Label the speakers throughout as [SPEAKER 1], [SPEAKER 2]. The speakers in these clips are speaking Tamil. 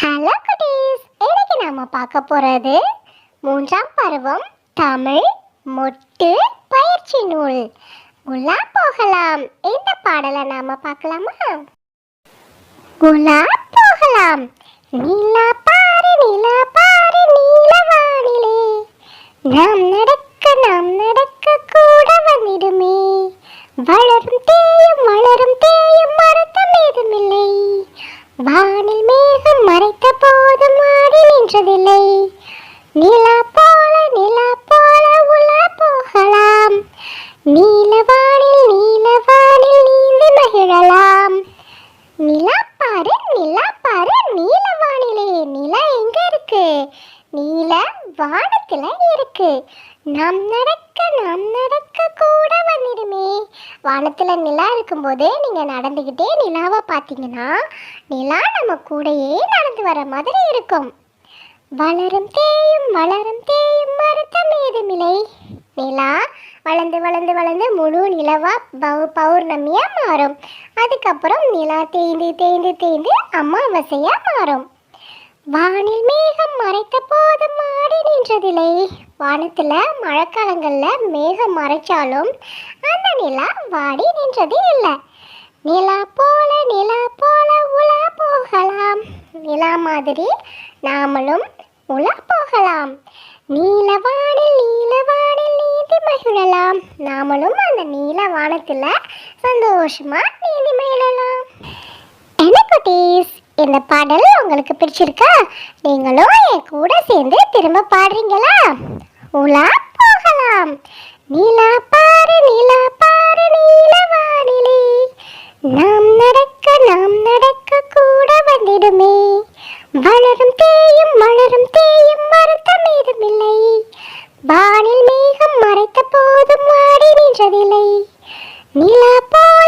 [SPEAKER 1] ஹலோ குட்டீஸ் இன்னைக்கு நாம பார்க்க போறது மூன்றாம் பருவம் தமிழ் மொட்டு பயிற்சி நூல். உலா போகலாம். இந்த பாடலை நாம பார்க்கலாமா? உலா போகலாம். நீலா பாரு நீலா பாரு நீல வானிலே. நாம் நடக்க நாம் நடக்க கூட வந்திடுமே. வளர் வானில் மேகம் மறைத்த போதும் மாறி நின்றதில்லை. நிலா போல நிலா போல உலா போகலாம். நீல வானில் நீல வானில் நீந்தி மகிழலாம். நிலா பாரு நிலா பாரு நீல வானிலே நிலா எங்க இருக்கு? நீல வானத்துல இருக்கு. நாம் நடக்க நாம் நடக்க கூட வந்துடுமே. வானத்துல நிலா இருக்கும்போதே நீங்க நடந்துக்கிட்டே நிலாவை பார்த்தீங்கன்னா நிலா நம்ம கூடயே நடந்து வர மாதிரி இருக்கும். வளரும் தேயும் வளரும் தேயும் மருத்தம் ஏதுமில்லை. நிலா வளர்ந்து வளர்ந்து வளர்ந்து முழு நிலவா பௌ பௌர்ணமியாக மாறும். அதுக்கப்புறம் நிலா தேய்ந்து தேய்ந்து தேய்ந்து அமாவாசையாக மாறும். வானில் மேகம் மறைத்த போது மாறி நின்றதில்லை. வானத்தில் மழைக்காலங்களில் மேகம் மறைச்சாலும் அந்த நிலா வாடி நின்றது இல்லை. நிலா போல நிலா போல உலா போகலாம். நிலா மாதிரி நாமளும் உலா போகலாம். நீல வானில் நீல வானில் நீந்தி மகிழலாம். நாமளும் அந்த நீல வானத்தில் சந்தோஷமாக நீந்தி மகிழலாம். இந்த பாடல் உங்களுக்கு பிடிச்சிருக்கா? நீங்களும் என் கூட சேர்ந்து திரும்ப பாடுறீங்களா? உலா போகலாம். நீலா பாரு நீலா பாரு நீல வானிலே. நாம் நடக்க நாம் நடக்க கூட வந்திடுமே. வளரும் தேயும் மலரும் தேயும் மருத்தம் ஏதுமில்லை வானில் மேகம் மறைத்த போதும் மாறி நின்றதில்லை. நீலா போல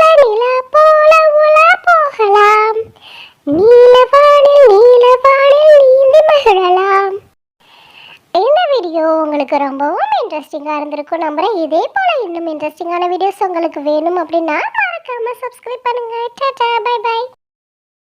[SPEAKER 1] உங்களுக்கு ரொம்பவும் இன்ட்ரெஸ்டிங்காக இருந்திருக்கும். நம்புகிறேன் இதே போல் இன்னும் இன்ட்ரெஸ்டிங்கான வீடியோஸ் உங்களுக்கு வேணும் அப்படின்னா மறக்காமல் சப்ஸ்கிரைப் பண்ணுங்க. Tata bye by